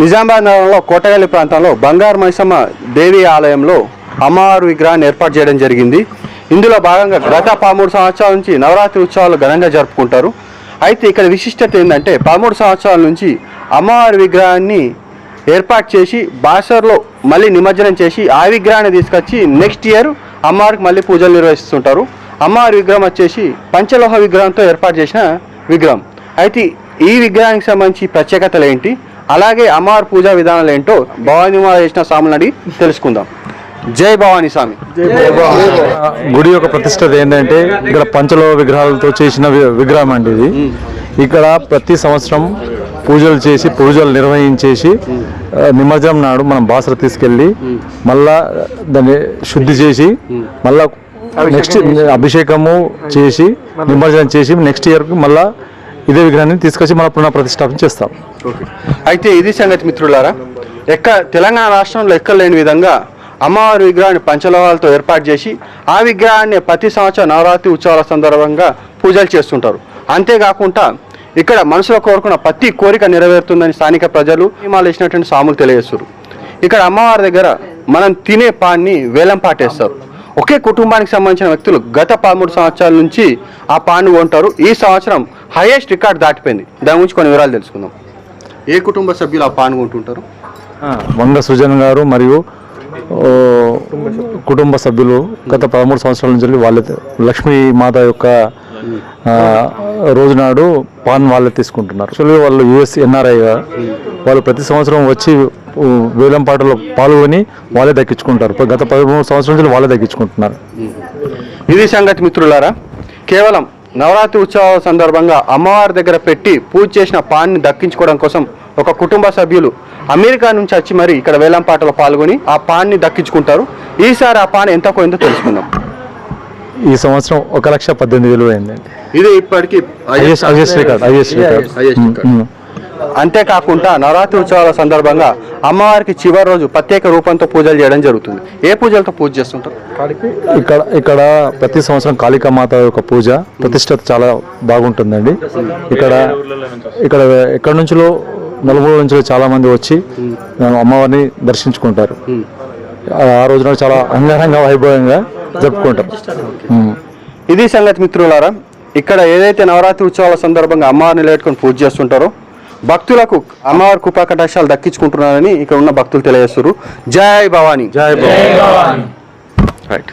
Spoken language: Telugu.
నిజామాబాద్ నగరంలో కోటగల్లి ప్రాంతంలో బంగారు మైసమ్మ దేవి ఆలయంలో అమ్మవారి విగ్రహాన్ని ఏర్పాటు చేయడం జరిగింది. ఇందులో భాగంగా గత పదమూడు సంవత్సరాల నుంచి నవరాత్రి ఉత్సవాలు ఘనంగా జరుపుకుంటారు. అయితే ఇక్కడ విశిష్టత ఏంటంటే పదమూడు సంవత్సరాల నుంచి అమ్మవారి విగ్రహాన్ని ఏర్పాటు చేసి బాసర్లో మళ్ళీ నిమజ్జనం చేసి ఆ విగ్రహాన్ని తీసుకొచ్చి నెక్స్ట్ ఇయర్ అమ్మవారికి మళ్ళీ పూజలు నిర్వహిస్తుంటారు. అమ్మవారి విగ్రహం వచ్చేసి పంచలోహ విగ్రహంతో ఏర్పాటు చేసిన విగ్రహం. అయితే ఈ విగ్రహానికి సంబంధించి ప్రత్యేకతలు ఏంటి? అలాగే అమ్మవారి పూజా విధానాలు ఏంటో భవానీ మాల చేసిన స్వాములను అడిగి తెలుసుకుందాం. జై భవానీ స్వామి. గుడి యొక్క ప్రతిష్టత ఏంటంటే ఇక్కడ పంచలోహ విగ్రహాలతో చేసిన విగ్రహం అండి ఇది. ఇక్కడ ప్రతి సంవత్సరం పూజలు చేసి పూజలు నిర్వహించేసి నిమజ్జనం నాడు మనం బాసర తీసుకెళ్ళి మళ్ళా దాన్ని శుద్ధి చేసి మళ్ళా నెక్స్ట్ అభిషేకము చేసి నిమజ్జనం చేసి నెక్స్ట్ ఇయర్కి మళ్ళా ఇదే విగ్రహాన్ని తీసుకొచ్చి మన పునః ప్రతిష్టాపన చేస్తాం. అయితే ఇది సంగతి మిత్రులారా ఎక్క తెలంగాణ రాష్ట్రంలో ఎక్కలేని విధంగా అమ్మవారి విగ్రహాన్ని పంచలోహాలతో ఏర్పాటు చేసి ఆ విగ్రహాన్ని ప్రతి సంవత్సరం నవరాత్రి ఉత్సవాల సందర్భంగా పూజలు చేస్తుంటారు. అంతేకాకుండా ఇక్కడ మనసులో కోరుకున్న ప్రతి కోరిక నెరవేరుతుందని స్థానిక ప్రజలు నియమాలు వేసినటువంటి సాములు తెలియజేస్తారు ఇక్కడ అమ్మవారి దగ్గర మనం తినే పాన్ని వేలం పాటేస్తారు. ఒకే కుటుంబానికి సంబంధించిన వ్యక్తులు గత పదమూడు సంవత్సరాల నుంచి ఆ పాన్ని కొంటారు. ఈ సంవత్సరం హైయెస్ట్ రికార్డ్ దాటిపోయింది. దాని గురించి కొన్ని వివరాలు తెలుసుకుందాం. ఏ కుటుంబ సభ్యులు ఆ పాన్ కొంటుంటారు? వంగ సృజన్ గారు మరియు కుటుంబ సభ్యులు గత పదమూడు సంవత్సరాల నుంచి వాళ్ళ లక్ష్మీ మాత యొక్క రోజునాడు రోజు నాడు పాన్ వాళ్ళే తీసుకుంటున్నారు. యాక్చువల్గా వాళ్ళు యుఎస్ ఎన్ఆర్ఐ వాళ్ళు ప్రతి సంవత్సరం వచ్చి వేలం పాటలో పాల్గొని వాళ్ళే దక్కించుకుంటారు. గత పదమూడు సంవత్సరాల నుంచి వాళ్ళే దక్కించుకుంటున్నారు. ఇది సంగతి మిత్రులారా కేవలం నవరాత్రి ఉత్సవాల సందర్భంగా అమ్మవారి దగ్గర పెట్టి పూజ చేసిన పాన్ని దక్కించుకోవడం కోసం ఒక కుటుంబ సభ్యులు అమెరికా నుంచి వచ్చి మరి ఇక్కడ వేలం పాటలో పాల్గొని ఆ పాన్ని దక్కించుకుంటారు. ఈసారి ఆ పాన్ ఎంత పోయిందో తెలుసుకుందాం. ఈ సంవత్సరం ఒక లక్ష పద్దెనిమిది వేలు అయిందండి. ఇది ఇప్పటికీ రికార్డ్ అంతేకాకుండా నవరాత్రి ఉత్సవాల సందర్భంగా అమ్మవారికి చివరి రోజు ప్రత్యేక రూపంతో పూజలు చేయడం జరుగుతుంది. ఏ పూజలతో పూజ చేస్తుంటారు? ఇక్కడ ఇక్కడ ప్రతి సంవత్సరం కాళికా మాత యొక్క పూజ ప్రతిష్టత చాలా బాగుంటుందండి. ఇక్కడ ఇక్కడ ఎక్కడి నుంచిలో నలుగురు నుంచి చాలా మంది వచ్చి అమ్మవారిని దర్శించుకుంటారు. ఆ- రోజున చాలా అంగరంగ వైభవంగా జరుపుకుంటాం. ఇది సంగతి మిత్రులారా ఇక్కడ ఏదైతే నవరాత్రి ఉత్సవాల సందర్భంగా అమ్మవారిని నిలబెట్టుకొని పూజ చేస్తుంటారో భక్తులకు అమ్మవారి కృపా కటాక్షాలు దక్కించుకుంటున్నారని ఇక్కడ ఉన్న భక్తులు తెలియజేస్తారు జై భవానీ. జై భవానీ. రైట్